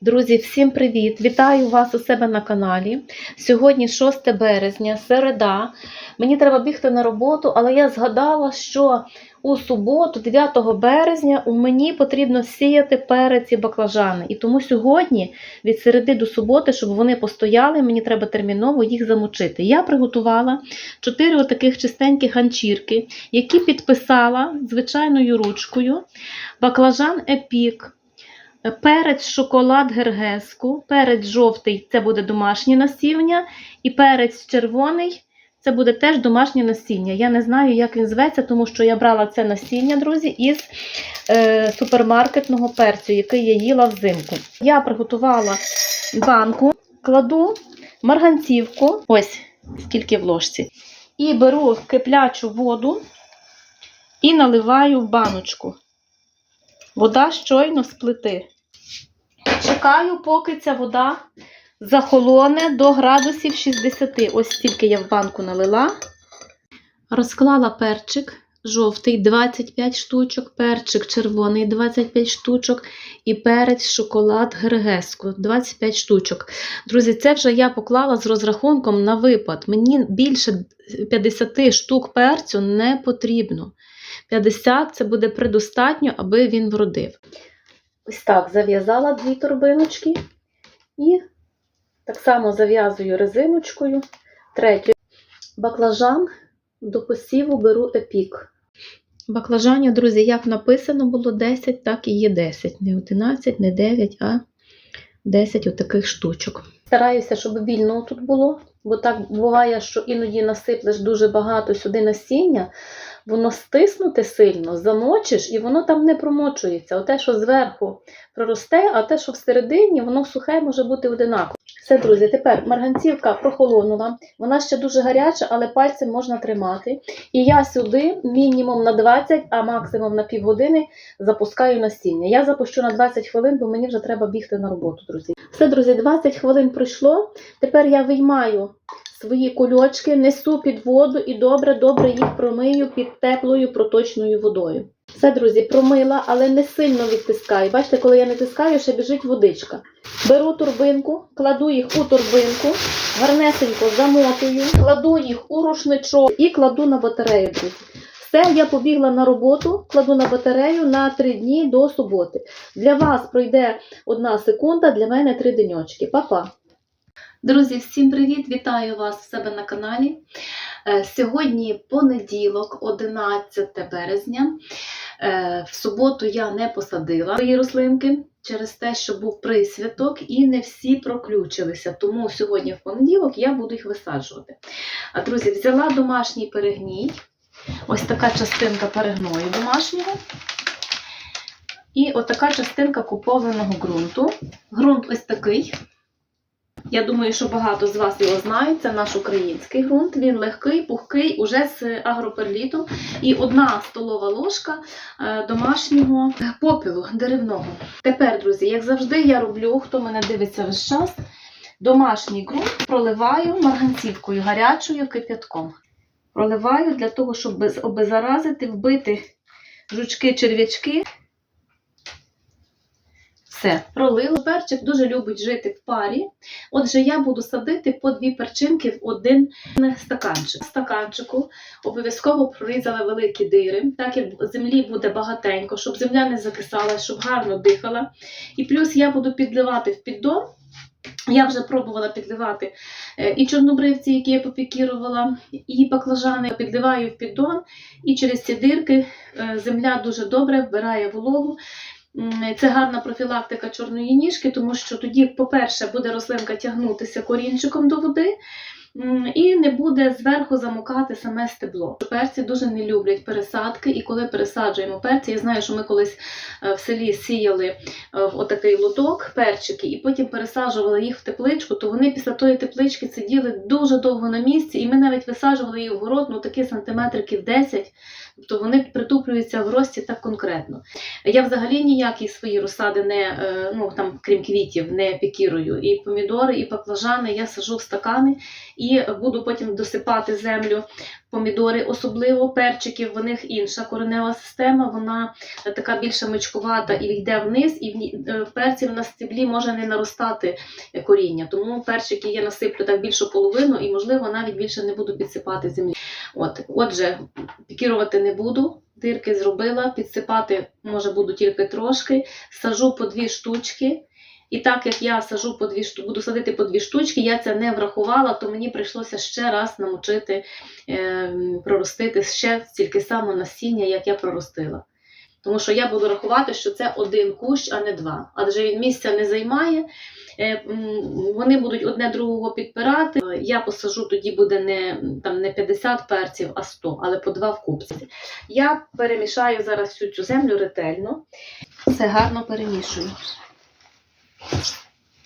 Друзі, всім привіт! Вітаю вас у себе на каналі. Сьогодні 6 березня, середа. Мені треба бігти на роботу, але я згадала, що у суботу, 9 березня, у мені потрібно сіяти перець і баклажани. І тому сьогодні, від середи до суботи, щоб вони постояли, мені треба терміново їх замочити. Я приготувала 4 отаких чистеньких ганчірки, які підписала звичайною ручкою. Баклажан епік. Перець шоколад гергеску, перець жовтий це буде домашнє насіння, і перець червоний це буде теж домашнє насіння. Я не знаю, як він зветься, тому що я брала це насіння, друзі, із е, супермаркетного перцю, який я їла взимку. Я приготувала банку, кладу марганцівку, ось скільки в ложці, і беру киплячу воду і наливаю в баночку. Вода щойно з плити. Чекаю, поки ця вода захолоне до градусів 60. Ось стільки я в банку налила. Розклала перчик жовтий 25 штучок, перчик червоний 25 штучок і перець шоколад гергеску 25 штучок. Друзі, це вже я поклала з розрахунком на випад. Мені більше 50 штук перцю не потрібно. 50 це буде предостатньо, аби він вродив. Ось так зав'язала дві торбиночки і так само зав'язую резиночкою. Третю. Баклажан до посіву беру епік. Баклажанів, друзі, як написано було 10, так і є 10. Не 11, не 9, а 10 отаких штучок. Стараюся, щоб вільно тут було, бо так буває, що іноді насиплеш дуже багато сюди насіння, воно стиснуте сильно, замочиш, і воно там не промочується. Оте, що зверху проросте, а те, що всередині, воно сухе може бути одинаково. Все, друзі, тепер марганцівка прохолонула, вона ще дуже гаряча, але пальцем можна тримати. І я сюди мінімум на 20, а максимум на півгодини запускаю насіння. Я запущу на 20 хвилин, бо мені вже треба бігти на роботу, друзі. Все, друзі, 20 хвилин пройшло. Тепер я виймаю свої кульочки, несу під воду і добре-добре їх промию під теплою проточною водою. Все, друзі, промила, але не сильно відтискаю. Бачите, коли я не тискаю, ще біжить водичка. Беру турбинку, кладу їх у турбинку, гарнесенько замотую, кладу їх у рушничок і кладу на батарею, друзі. Все, я побігла на роботу, кладу на батарею на 3 дні до суботи. Для вас пройде одна секунда, для мене 3 деньочки. Па-па! Друзі, всім привіт! Вітаю вас в себе на каналі. Е, Сьогодні понеділок, 11 березня. Е, В суботу я не посадила свої рослинки через те, що був присвяток, і не всі проключилися. Тому сьогодні в понеділок я буду їх висаджувати. А друзі, взяла домашній перегній. Ось така частинка перегною домашнього. І отака частинка купованого ґрунту. Ґрунт ось такий. Я думаю, що багато з вас його знають. Це наш український ґрунт. Він легкий, пухкий, уже з агроперлітом. І одна столова ложка е, домашнього попілу деревного. Тепер, друзі, як завжди, я роблю, хто мене дивиться весь час, домашній ґрунт проливаю марганцівкою гарячою кип'ятком. Проливаю для того, щоб без- обеззаразити, вбити жучки, черв'ячки. Все, пролила. Перчик дуже любить жити в парі. Отже, я буду садити по дві перчинки в один стаканчик. В стаканчику обов'язково прорізала великі дири, так як землі буде багатенько, щоб земля не закисала, щоб гарно дихала. І плюс я буду підливати в піддон. Я вже пробувала підливати е, і чорнобривці, які я попікірувала, і баклажани. Підливаю в піддон, і через ці дирки е, земля дуже добре вбирає вологу. Це гарна профілактика чорної ніжки, тому що тоді, по-перше, буде рослинка тягнутися корінчиком до води. І не буде зверху замокати саме стебло. Перці дуже не люблять пересадки, і коли пересаджуємо перці, я знаю, що ми колись е, в селі сіяли в отакий лоток перчики, і потім пересаджували їх в тепличку, то вони після тої теплички сиділи дуже довго на місці, і ми навіть висаджували їх в город, ну такі сантиметриків 10, тобто вони притуплюються в рості так конкретно. Я взагалі ніякі свої розсади не, е, ну там, крім квітів, не пікірую. І помідори, і баклажани я сажу в стакани, і буду потім досипати землю помідори, особливо перчиків. В них інша коренева система, вона така більш мичкувата і йде вниз, і е, в перців на стеблі може не наростати е, коріння. Тому перчики я насиплю так більшу половину і, можливо, навіть більше не буду підсипати землі. От, отже, пікірувати не буду. Дирки зробила, підсипати може буду тільки трошки. Сажу по дві штучки. І так як я сажу по дві шту- буду садити по дві штучки, я це не врахувала, то мені прийшлося ще раз намочити, е, проростити ще стільки само насіння, як я проростила. Тому що я буду рахувати, що це один кущ, а не два. Адже він місця не займає. Е, Вони будуть одне другого підпирати. Я посажу тоді буде не, там, не 50 перців, а 100, але по два в купці. Я перемішаю зараз всю цю землю ретельно. Все гарно перемішую.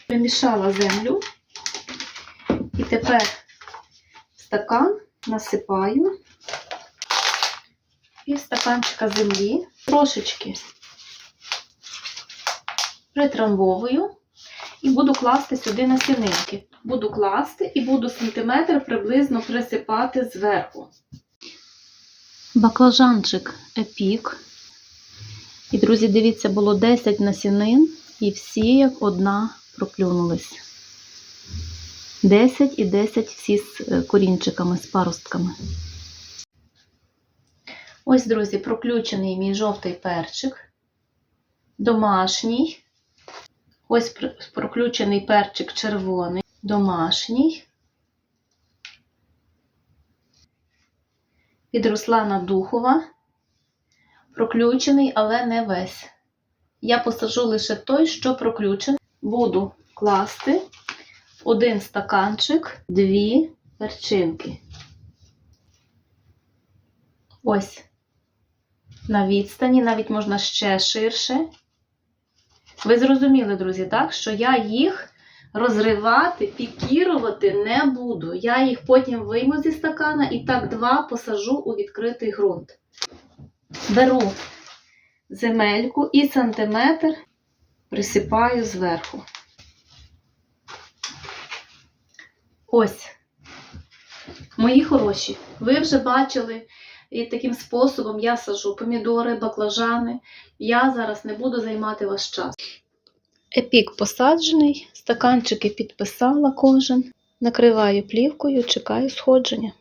Перемішала землю. І тепер в стакан насипаю пів стаканчика землі, трошечки притрамбовую і буду класти сюди насінинки. Буду класти і буду сантиметр приблизно присипати зверху. Баклажанчик епік. І, друзі, дивіться, було 10 насінин, і всі як одна проклюнулись. 10 і 10 всі з е, корінчиками, з паростками. Ось, друзі, проключений мій жовтий перчик. Домашній. Ось проключений перчик червоний. Домашній. Від Руслана Духова. Проключений, але не весь. Я посажу лише той, що проключений. Буду класти в один стаканчик дві перчинки. Ось. На відстані, навіть можна ще ширше. Ви зрозуміли, друзі, так? Що я їх розривати, пікірувати не буду. Я їх потім вийму зі стакана і так два посажу у відкритий ґрунт. Беру земельку і сантиметр присипаю зверху. Ось. Мої хороші, ви вже бачили, і таким способом я сажу помідори, баклажани. Я зараз не буду займати ваш час. Епік посаджений, стаканчики підписала кожен. Накриваю плівкою, чекаю сходження.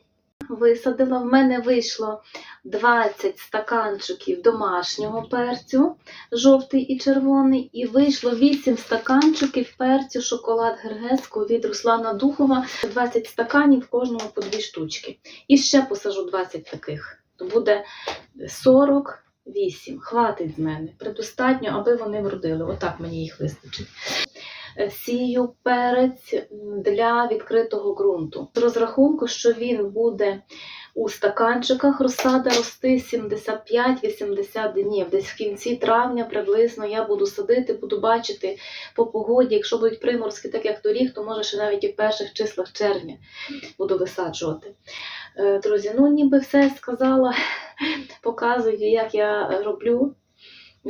Висадила, в мене вийшло 20 стаканчиків домашнього перцю, жовтий і червоний, і вийшло 8 стаканчиків перцю шоколад гергеску від Руслана Духова, 20 стаканів, кожному по 2 штучки. І ще посажу 20 таких. То буде 48. Хватить з мене. Предостатньо, аби вони вродили. Отак мені їх вистачить. Е, Сію перець для відкритого ґрунту. З розрахунку, що він буде у стаканчиках розсада рости 75-80 днів. Десь в кінці травня приблизно я буду садити, буду бачити по погоді. Якщо будуть приморські, так як торік, то може ще навіть і в перших числах червня буду висаджувати. Е, Друзі, ну ніби все сказала, показую, як я роблю.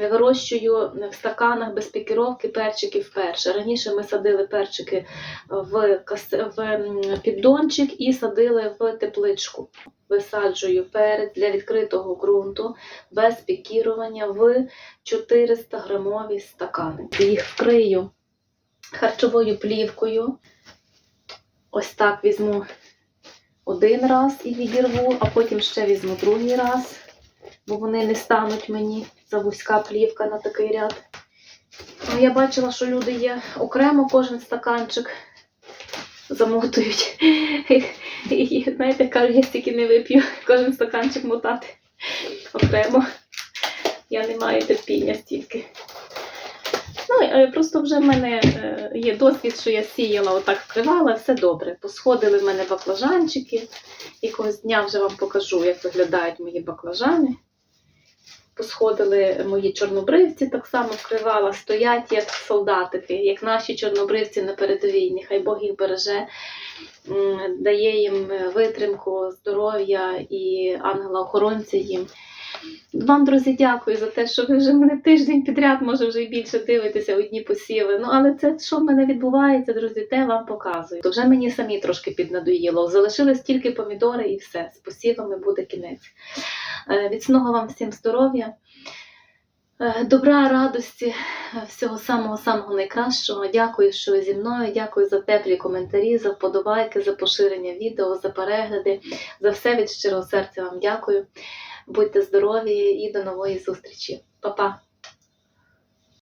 Вирощую в стаканах без пікіровки перчики вперше. Раніше ми садили перчики в, кас... в піддончик і садили в тепличку. Висаджую перець для відкритого ґрунту без пікірування в 400 грамові стакани. Їх вкрию харчовою плівкою. Ось так візьму один раз і відірву, а потім ще візьму другий раз, бо вони не стануть мені за вузька плівка на такий ряд. Ну, я бачила, що люди є окремо кожен стаканчик замотують. І, знаєте, кажуть, я стільки не вип'ю кожен стаканчик мотати окремо. Я не маю терпіння стільки. Ну, е, просто вже в мене е, є досвід, що я сіяла, отак вкривала, все добре. Посходили в мене баклажанчики. Якогось дня вже вам покажу, як виглядають мої баклажани. Посходили мої чорнобривці, так само вкривала, стоять як солдатики, як наші чорнобривці на передовій. Нехай Бог їх береже, дає їм витримку, здоров'я і ангела-охоронця їм. Вам, друзі, дякую за те, що ви вже мене тиждень підряд, може вже і більше дивитеся одні посіви. Ну, але це що в мене відбувається, друзі, те вам показую. То вже мені самі трошки піднадоїло. Залишились тільки помідори і все. З посівами буде кінець. Е, Міцного вам всім здоров'я. Е, Добра, радості, е, всього самого самого найкращого. Дякую, що зі мною. Дякую за теплі коментарі, за вподобайки, за поширення відео, за перегляди. За все від щирого серця вам дякую. Будьте здорові і до нової зустрічі. Па-па!